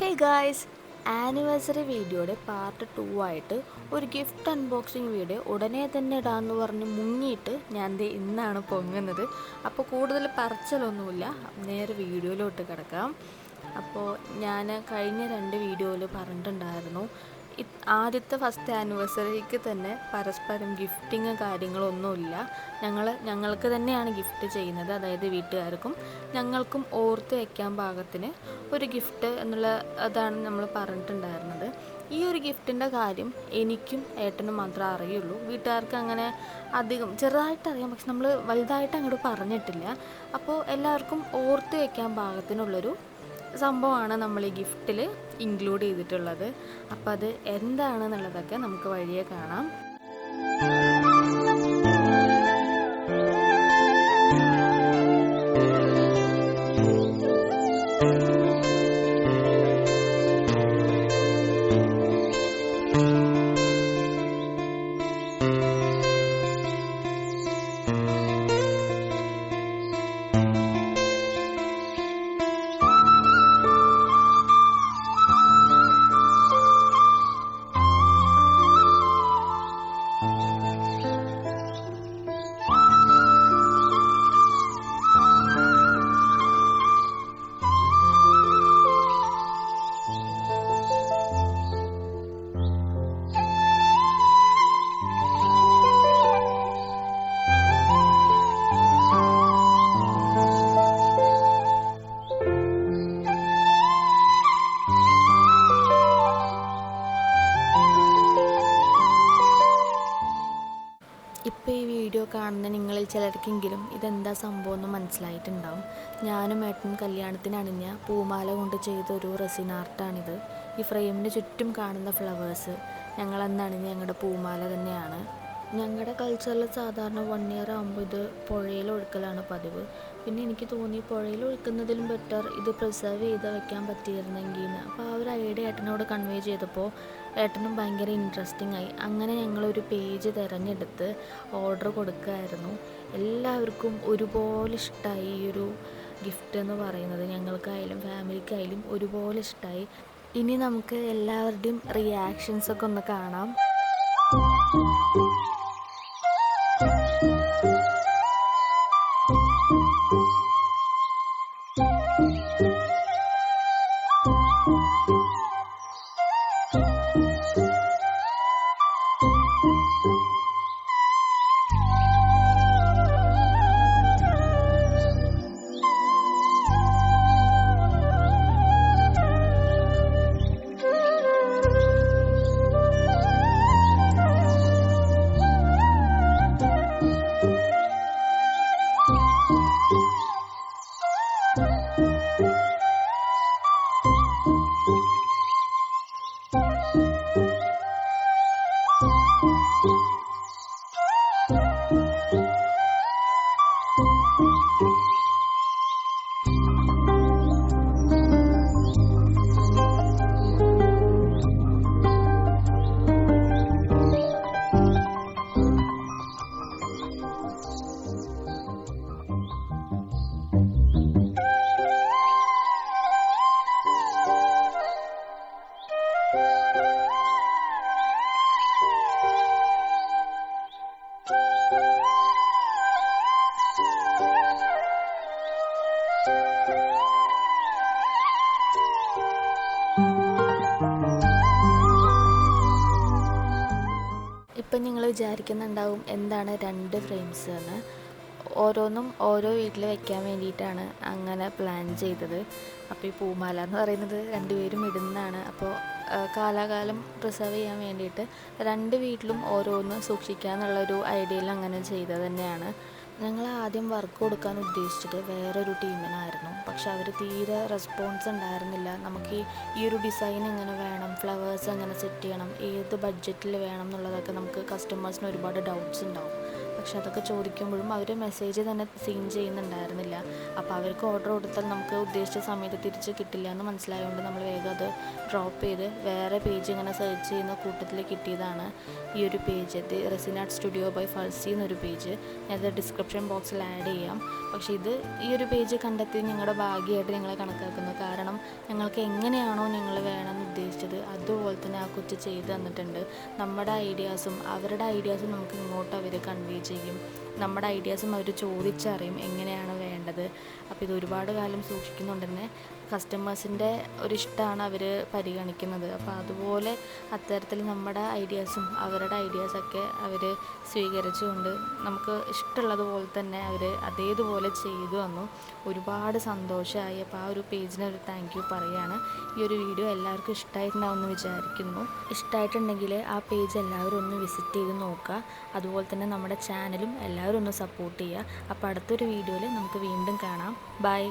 ഹേ guys anniversary വീഡിയോയുടെ part two ആയിട്ട് ഒരു ഗിഫ്റ്റ് അൺബോക്സിങ് വീഡിയോ ഉടനെ തന്നെ ഇടാമെന്ന് പറഞ്ഞ് മുങ്ങിയിട്ട് ഞാൻ ദേ ഇന്നാണ് പൊങ്ങുന്നത്. അപ്പോൾ കൂടുതൽ പറച്ചിലൊന്നുമില്ല. നേരെ വീഡിയോയിലോട്ട് കിടക്കാം. അപ്പോൾ ഞാൻ കഴിഞ്ഞ രണ്ട് വീഡിയോയിൽ പറഞ്ഞിട്ടുണ്ടായിരുന്നു. ആദ്യത്തെ ഫസ്റ്റ് ആനിവേഴ്സറിക്ക് തന്നെ പരസ്പരം ഗിഫ്റ്റിങ് കാര്യങ്ങളൊന്നുമില്ല. ഞങ്ങൾ ഞങ്ങൾക്ക് തന്നെയാണ് ഗിഫ്റ്റ് ചെയ്യുന്നത്. അതായത് വീട്ടുകാർക്കും ഞങ്ങൾക്കും ഓർത്ത് വയ്ക്കാൻ പാകത്തിന് ഒരു ഗിഫ്റ്റ് എന്നുള്ള അതാണ് നമ്മൾ പറഞ്ഞിട്ടുണ്ടായിരുന്നത്. ഈ ഒരു ഗിഫ്റ്റിന്റെ കാര്യം എനിക്കും ഏട്ടനും മാത്രമേ അറിയുള്ളൂ. വീട്ടുകാർക്ക് അങ്ങനെ അധികം ചെറുതായിട്ട് അറിയാം. പക്ഷെ നമ്മൾ വലുതായിട്ട് അങ്ങോട്ട് പറഞ്ഞിട്ടില്ല. അപ്പോൾ എല്ലാവർക്കും ഓർത്ത് വയ്ക്കാൻ പാകത്തിനുള്ളൊരു സംഭവമാണ് നമ്മൾ ഈ ഗിഫ്റ്റിൽ ഇൻക്ലൂഡ് ചെയ്തിട്ടുള്ളത്. അപ്പോൾ അത് എന്താണെന്നുള്ളതൊക്കെ നമുക്ക് വഴിയെ കാണാം. വീഡിയോ കാണുന്ന നിങ്ങളിൽ ചിലർക്കെങ്കിലും ഇതെന്താ സംഭവം എന്ന് മനസ്സിലായിട്ടുണ്ടാവും. ഞാനും ഏട്ടനും കല്യാണത്തിന് അണിഞ്ഞ പൂമാല കൊണ്ട് ചെയ്ത ഒരു റെസിൻ ആർട്ടാണിത്. ഈ ഫ്രെയിമിന് ചുറ്റും കാണുന്ന ഫ്ലവേഴ്സ് ഞങ്ങളന്ന് അണിഞ്ഞ ഞങ്ങളുടെ പൂമാല തന്നെയാണ്. ഞങ്ങളുടെ കൾച്ചറിൽ സാധാരണ വൺ ഇയർ ആകുമ്പോൾ ഇത് പുഴയിൽ ഒഴുക്കലാണ് പതിവ്. പിന്നെ എനിക്ക് തോന്നി പുഴയിൽ ഒഴുക്കുന്നതിലും ബെറ്റർ ഇത് പ്രിസർവ് ചെയ്ത് വെക്കാൻ പറ്റിയിരുന്നെങ്കിൽ. അപ്പോൾ ആ ഒരു ഐഡിയ ഏട്ടനോട് കൺവേ ചെയ്തപ്പോൾ ഏട്ടനും ഭയങ്കര ഇൻട്രസ്റ്റിംഗ് ആയി. അങ്ങനെ ഞങ്ങളൊരു പേജ് തിരഞ്ഞെടുത്ത് ഓർഡർ കൊടുക്കുകയായിരുന്നു എല്ലാവർക്കും ഒരുപോലെ ഇഷ്ടമായി ഈ ഒരു ഗിഫ്റ്റ് എന്ന് പറയുന്നത്. ഞങ്ങൾക്കായാലും ഫാമിലിക്കായാലും ഒരുപോലെ ഇഷ്ടമായി ഇനി നമുക്ക് എല്ലാവരുടെയും റിയാക്ഷൻസ് ഒക്കെ ഒന്ന് കാണാം. ഇപ്പം നിങ്ങൾ വിചാരിക്കുന്നുണ്ടാവും എന്താണ് രണ്ട് ഫ്രെയിംസ് എന്ന്. ഓരോന്നും ഓരോ വീട്ടിൽ വെക്കാൻ വേണ്ടിയിട്ടാണ് അങ്ങനെ പ്ലാൻ ചെയ്തത്. അപ്പോൾ ഈ പൂമാല എന്ന് പറയുന്നത് രണ്ടുപേരും ഇടുന്നതാണ്. അപ്പോൾ കാലാകാലം പ്രിസർവ് ചെയ്യാൻ വേണ്ടിയിട്ട് രണ്ട് വീട്ടിലും ഓരോന്ന് സൂക്ഷിക്കാന്നുള്ളൊരു ഐഡിയയിൽ അങ്ങനെ ചെയ്തത് തന്നെയാണ്. ഞങ്ങൾ ആദ്യം വർക്ക് കൊടുക്കാൻ ഉദ്ദേശിച്ചത് വേറൊരു ടീമിനായിരുന്നു പക്ഷെ അവർ തീരെ റെസ്പോൺസ് ഉണ്ടായിരുന്നില്ല. നമുക്ക് ഈ ഒരു ഡിസൈൻ എങ്ങനെ വേണം? ഫ്ലവേഴ്സ് എങ്ങനെ സെറ്റ് ചെയ്യണം? ഏത് ബഡ്ജറ്റിൽ വേണം എന്നുള്ളതൊക്കെ നമുക്ക് കസ്റ്റമേഴ്സിന് ഒരുപാട് ഡൗട്ട്സ് ഉണ്ടാവും. പക്ഷെ അതൊക്കെ ചോദിക്കുമ്പോഴും അവർ മെസ്സേജ് തന്നെ സീൻ ചെയ്യുന്നുണ്ടായിരുന്നില്ല. അപ്പോൾ അവർക്ക് ഓർഡർ കൊടുത്താൽ നമുക്ക് ഉദ്ദേശിച്ച സമയത്ത് തിരിച്ച് കിട്ടില്ല എന്ന് മനസ്സിലായതുകൊണ്ട് നമ്മൾ വേഗം അത് ഡ്രോപ്പ് ചെയ്ത് വേറെ പേജ് ഇങ്ങനെ സെർച്ച് ചെയ്യുന്ന കൂട്ടത്തിൽ കിട്ടിയതാണ്. ഈ ഒരു പേജ് ദി റെസിനാട്ട് സ്റ്റുഡിയോ ബൈ ഫൾസി എന്നൊരു പേജ് ഞാനത് ഡിസ്ക്രിപ്ഷൻ ബോക്സിൽ ആഡ് ചെയ്യാം. പക്ഷേ ഇത് ഈ ഒരു പേജ് കണ്ടെത്തി ഞങ്ങളുടെ ഭാഗ്യമായിട്ട് ഞങ്ങളെ കണക്കാക്കുന്നു. കാരണം ഞങ്ങൾക്ക് എങ്ങനെയാണോ ഞങ്ങൾ വേണമെന്ന് ഉദ്ദേശിച്ചത് അതുപോലെ തന്നെ ആ കൊച്ചു ചെയ്ത് തന്നിട്ടുണ്ട്. നമ്മുടെ ഐഡിയാസും അവരുടെ ഐഡിയാസും നമുക്ക് ഇങ്ങോട്ട് അവർ കൺവേ ചെയ്യും. നമ്മുടെ ഐഡിയാസും അവർ ചോദിച്ചറിയും എങ്ങനെയാണ് വേണ്ടത്. അപ്പോൾ ഇത് ഒരുപാട് കാലം സൂക്ഷിക്കുന്നുണ്ട് തന്നെ കസ്റ്റമേഴ്സിന്റെ ഒരു ഇഷ്ടമാണ് അവർ പരിഗണിക്കുന്നത്. അപ്പോൾ അതുപോലെ അത്തരത്തിൽ നമ്മുടെ ഐഡിയാസും അവരുടെ ഐഡിയാസൊക്കെ അവർ സ്വീകരിച്ചുകൊണ്ട് നമുക്ക് ഇഷ്ടമുള്ളതുപോലെ തന്നെ അവർ അതേതുപോലെ ചെയ്തു വന്നു ഒരുപാട് സന്തോഷമായി അപ്പോൾ ആ ഒരു പേജിന് ഒരു താങ്ക് യു പറയുകയാണ് ഈ ഒരു വീഡിയോ എല്ലാവർക്കും ഇഷ്ടമായിട്ടുണ്ടാവുമെന്ന് വിചാരിക്കുന്നു. ഇഷ്ടമായിട്ടുണ്ടെങ്കിൽ ആ പേജ് എല്ലാവരും ഒന്ന് വിസിറ്റ് ചെയ്ത് നോക്കുക. അതുപോലെ തന്നെ നമ്മുടെ ചാനലും എല്ലാവരും ഒന്ന് സപ്പോർട്ട് ചെയ്യുക. അപ്പോൾ അടുത്തൊരു വീഡിയോയിൽ നമുക്ക് വീണ്ടും കാണാം. ബൈ